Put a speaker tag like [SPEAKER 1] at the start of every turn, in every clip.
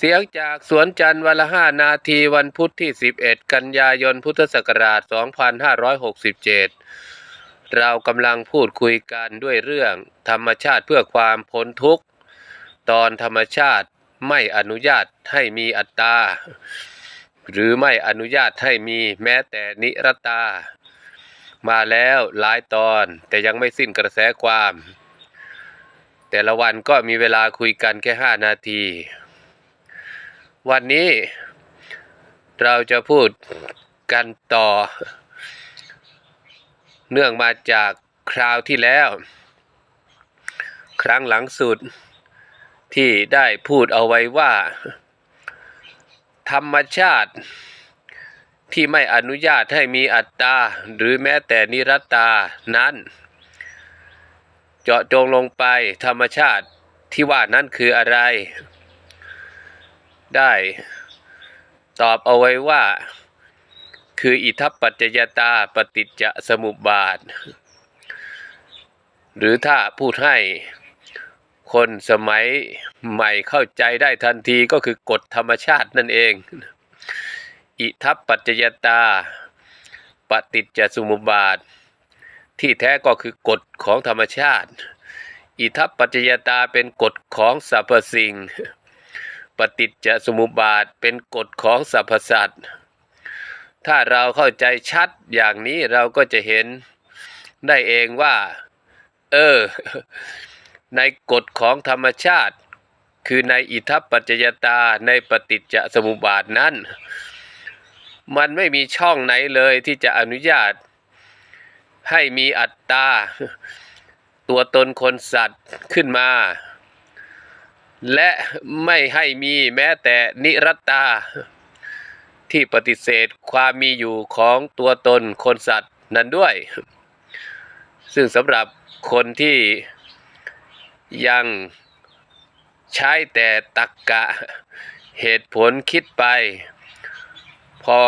[SPEAKER 1] เสียงจากสวนจันทร์วันละห้านาทีวันพุธที่ 11 กันยายนพุทธศักราช 2567 เรากำลังพูดคุยกันด้วยเรื่องธรรมชาติเพื่อความพ้นทุกข์ ตอนธรรมชาติไม่อนุญาตให้มีอัตตา หรือไม่อนุญาตให้มีแม้แต่นิรตา มาแล้วหลายตอนแต่ยังไม่สิ้นกระแสความ แต่ละวันก็มีเวลาคุยกันแค่ห้านาที วันนี้เราจะพูดกันต่อ เนื่องมาจากคราวที่แล้ว ครั้งหลังสุดที่ได้พูดเอาไว้ว่า ธรรมชาติที่ไม่อนุญาตให้มีอัตตา หรือแม้แต่นิรัตตานั้น เจาะจงลงไปธรรมชาติที่ว่านั้นคืออะไร ได้ ตอบเอาไว้ว่า คืออิทัปปัจจยตาปฏิจจสมุปบาท หรือถ้าพูดให้คนสมัยใหม่เข้าใจได้ทันทีก็คือกฎธรรมชาตินั่นเอง อิทัปปัจจยตา ปฏิจจสมุปบาท ที่แท้ก็คือกฎของธรรมชาติ อิทัปปัจจยตาเป็นกฎของสรรพสิ่ง ปฏิจจสมุปบาทเป็นกฎของสรรพสัตว์ ถ้าเราเข้าใจชัดอย่างนี้เราก็จะเห็นได้เองว่า เออ ในกฎของธรรมชาติ คือในอิทัปปัจจยตาในปฏิจจสมุปบาทนั้น มันไม่มีช่องไหนเลยที่จะอนุญาต ให้มีอัตตา ตัวตนคนสัตว์ขึ้นมา และไม่ให้มีแม้แต่นิรัตตา ที่ปฏิเสธความมีอยู่ของตัวตนคนสัตว์นั้นด้วย ซึ่งสำหรับคนที่ยังใช้แต่ตักกะเหตุผลคิดไป พอ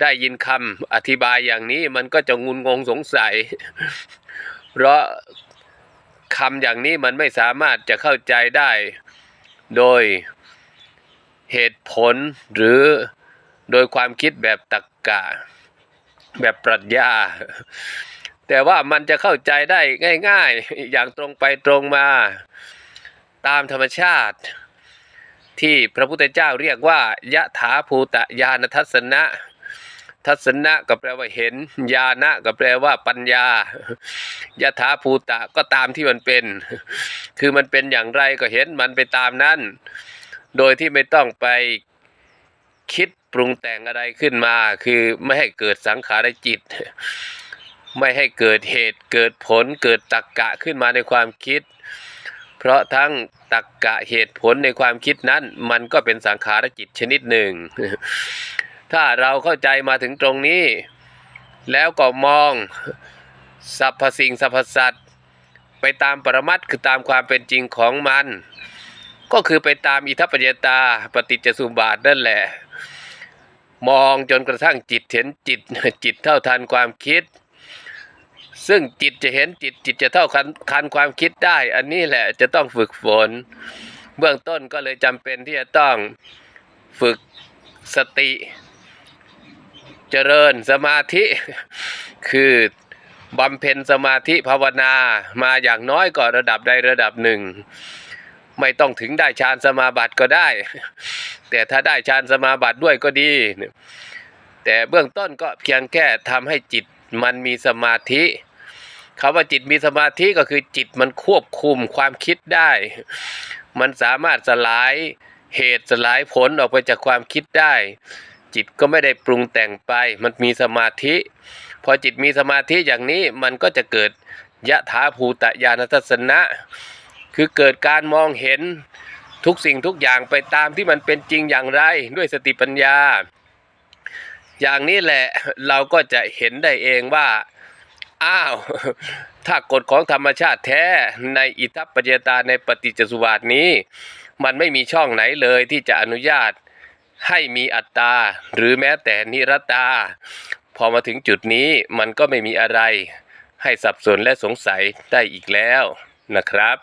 [SPEAKER 1] ได้ยินคำอธิบายอย่างนี้มันก็จะงุนงงสงสัย เพราะ คำอย่างนี้มันไม่สามารถจะเข้าใจได้ โดยเหตุผลหรือโดยความคิดแบบตักกะ แบบปรัชญา แต่ว่ามันจะเข้าใจได้ง่าย ๆ อย่างตรงไปตรงมา ตามธรรมชาติ ที่พระพุทธเจ้าเรียกว่ายะถาภูตะญาณทัศนะ ทัศนะก็แปลว่าเห็น ญาณะก็แปลว่าปัญญายะถาภูตะก็ตามที่มันเป็น คือมันเป็นอย่างไรก็เห็นมันไปตามนั้น โดยที่ไม่ต้องไปคิดปรุงแต่งอะไรขึ้นมา คือไม่ให้เกิดสังขารจิต ไม่ให้เกิดเหตุเกิดผลเกิดตักกะขึ้นมาในความคิด เพราะทั้งตักกะเหตุผลในความคิดนั้น มันก็เป็นสังขารจิตชนิดหนึ่ง ถ้าเราเข้าใจมาถึงตรงนี้ แล้วก็มองสรรพสิ่งสรรพสัตว์ไปตามปรมัตถ์คือตามความเป็นจริงของมัน ก็คือไปตามอิทัปปัจจยตาปฏิจจสมุบาทนั่นแหละ มองจนกระทั่งจิตเห็นจิตจิตเท่าทันความคิด ซึ่งจิตจะเห็นจิตจิตจะเท่าทันทันความคิดได้ อันนี้แหละจะต้องฝึกฝน เบื้องต้นก็เลยจำเป็นที่จะต้องฝึกสติ เจริญสมาธิ คือบำเพ็ญสมาธิภาวนามาอย่างน้อยก็ระดับใดระดับหนึ่ง ไม่ต้องถึงได้ฌานสมาบัติก็ได้ แต่ถ้าได้ฌานสมาบัติด้วยก็ดี แต่เบื้องต้นก็เพียงแค่ทำให้จิตมันมีสมาธิคำว่าจิตมีสมาธิก็คือจิตมันควบคุมความคิดได้ มันสามารถสลายเหตุสลายผลออกไปจากความคิดได้ จิตก็ไม่ได้ปรุงแต่งไป มันมีสมาธิ พอจิตมีสมาธิอย่างนี้มันก็จะเกิดยะถาภูตะญาณทัศนะ คือเกิดการมองเห็นทุกสิ่งทุกอย่างไปตามที่มันเป็นจริงอย่างไรด้วยสติปัญญา อย่างนี้แหละเราก็จะเห็นได้เองว่า อ้าว ถ้ากฎของธรรมชาติแท้ในอิทัปปัจจยตาในปฏิจจสุบาทนี้ มันไม่มีช่องไหนเลยที่จะอนุญาต ให้มีอัตตา หรือแม้แต่นิรตา พอมาถึงจุดนี้มันก็ไม่มีอะไร ให้สับสนและสงสัยได้อีกแล้วนะครับ